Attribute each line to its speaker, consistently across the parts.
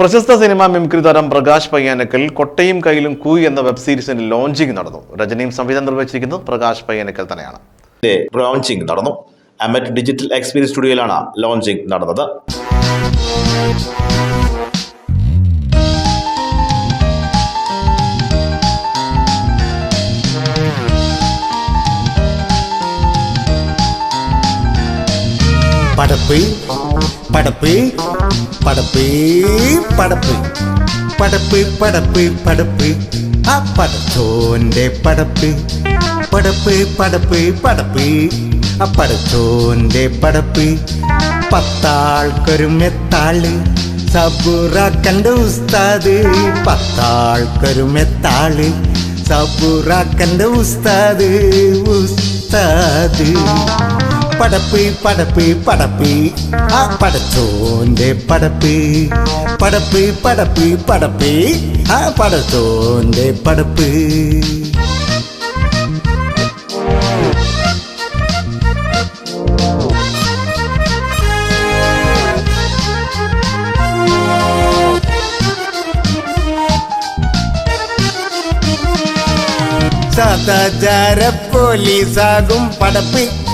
Speaker 1: പ്രശസ്ത cinema mimicry താരം പ്രകാശ് പയ്യാനക്കൽ കൊട്ടയും കയ്യിലും കൂയി എന്ന വെബ് സീരീസിന്റെ ലോഞ്ചിങ് നടന്നു. രജനിയും സംവിധാനം നിർവഹിച്ചിരിക്കുന്നത് പ്രകാശ് പയ്യാനക്കൽ തന്നെയാണ്. ലോഞ്ചിങ് നടന്നു. അമറ്റ് ഡിജിറ്റൽ എക്സ്പീരിയൻസ് സ്റ്റുഡിയോയിലാണ് ലോഞ്ചിങ് നടന്നത്.
Speaker 2: പടപ്പ് പടപ്പ് പടപ്പ്. പടപ്പ് പടപ്പ് പടപ്പ് പടപ്പ്. ആ പടച്ചോന്റെ പടപ്പ് പടപ്പ് പടപ്പ് പടപ്പ്. ആ പടച്ചോന്റെ പടപ്പ് പത്താൾക്കൊരു മെത്താൾ. സബുറാക്കന്റെ ഉസ്താദ് പത്താൾക്കൊരു മെത്താൾ. സബുറാക്കന്റെ ഉസ്താദ് ഉസ്താദ്. പടപ്പ് പടപ്പ് പടപ്പ്. ആ പടത്തോന്റെ പടപ്പ്. പടപ്പ് പടപ്പ് പടപ്പ്. ആ പടത്തോന്റെ പടപ്പ്. സദാചാര പോലീസാകും പടപ്പ്.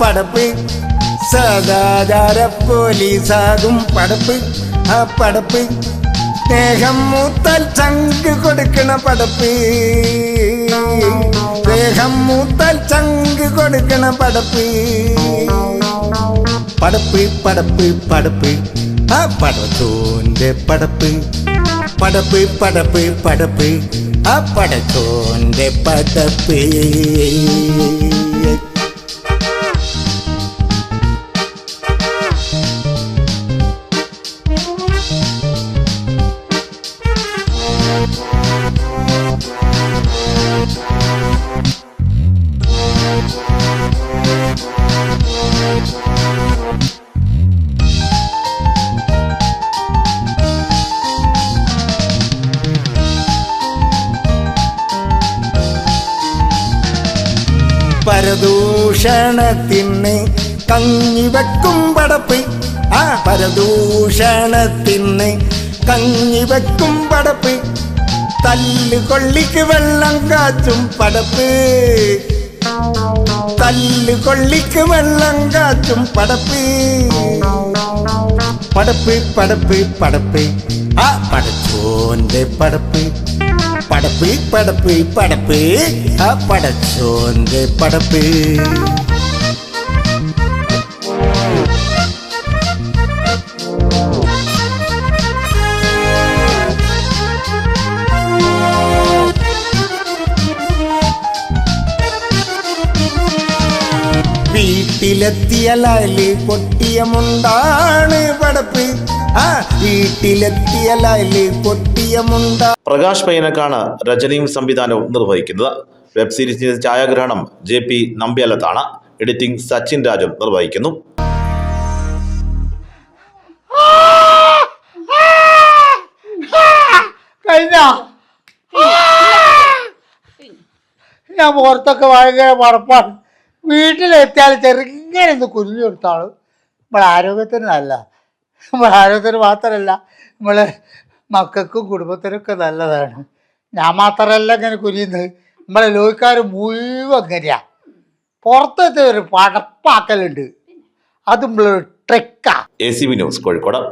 Speaker 2: പടപ്പ് സദാചാര പോലീസാകും പടപ്പ്. ആ പടപ്പ് സ്നേഹം മൂത്തൽ ചങ്ക് കൊടുക്കണ പടപ്പ്. സ്നേഹം മൂത്തൽ ചങ്ക് കൊടുക്കണ പടപ്പ്. പടപ്പ് പടപ്പ് പടപ്പ്. ആ പടത്തോന്റെ പടപ്പ്. പടപ്പ് പടപ്പ് പടപ്പ്. ആ പടത്തോന്റെ പടപ്പ്. പരദൂഷണത്തിന് കഞ്ഞി വെക്കും പടപ്പ്. ആ പരദൂഷണത്തിന് കഞ്ഞി വെക്കും പടപ്പ്. തല്ല് കൊള്ളിക്ക് വെള്ളം കാച്ചും പടപ്പ്. തല്ല് കൊള്ളിക്ക് വെള്ളം കാച്ചും പടപ്പ്. പടപ്പ് പടപ്പ് പടപ്പ്. ആ പടച്ചോന്റെ പടപ്പ്. പടപ്പ് പടപ്പ് പടപ്പ്. ആ പടച്ചോന്റെ പടപ്പ്. വീട്ടിലെത്തിയ ലാലി പൊട്ടിയ മുണ്ടാണ് പടപ്പ്. ആ വീട്ടിലെത്തിയ ലാലി പൊട്ടിയ മുണ്ട.
Speaker 1: പ്രകാശ് പയ്യനക്കാണ് രചനയും സംവിധാനവും നിർവഹിക്കുന്നത്. വെബ് സീരീസിന്റെ ഛായാഗ്രഹണം ജെ പി നമ്പ്യാലത്താണ്. എഡിറ്റിംഗ് സച്ചിൻ രാജും നിർവഹിക്കുന്നു.
Speaker 3: കഴിഞ്ഞ. ഞാൻ പുറത്തൊക്കെ ഭയങ്കര മടപ്പാണ് വീട്ടിലെത്തിയാൽ ചെറുങ്ങനെ ഒന്ന് കുഞ്ഞു കൊടുത്താളും. നമ്മളെ ആരോഗ്യത്തിന് നല്ല നമ്മളെ ആരോഗ്യത്തിന് മാത്രമല്ല നമ്മളെ മക്കൾക്കും കുടുംബത്തിനൊക്കെ നല്ലതാണ്. ഞാൻ മാത്രമല്ല ഇങ്ങനെ കുനിയുന്നത്. നമ്മളെ ലോഹിക്കാർ മുഴുവൻ അങ്ങനെയാ പുറത്തത്തെ ഒരു പടപ്പാക്കലുണ്ട്. അത് നമ്മളൊരു ട്രെക്കാ
Speaker 1: A C B news Kozhikode.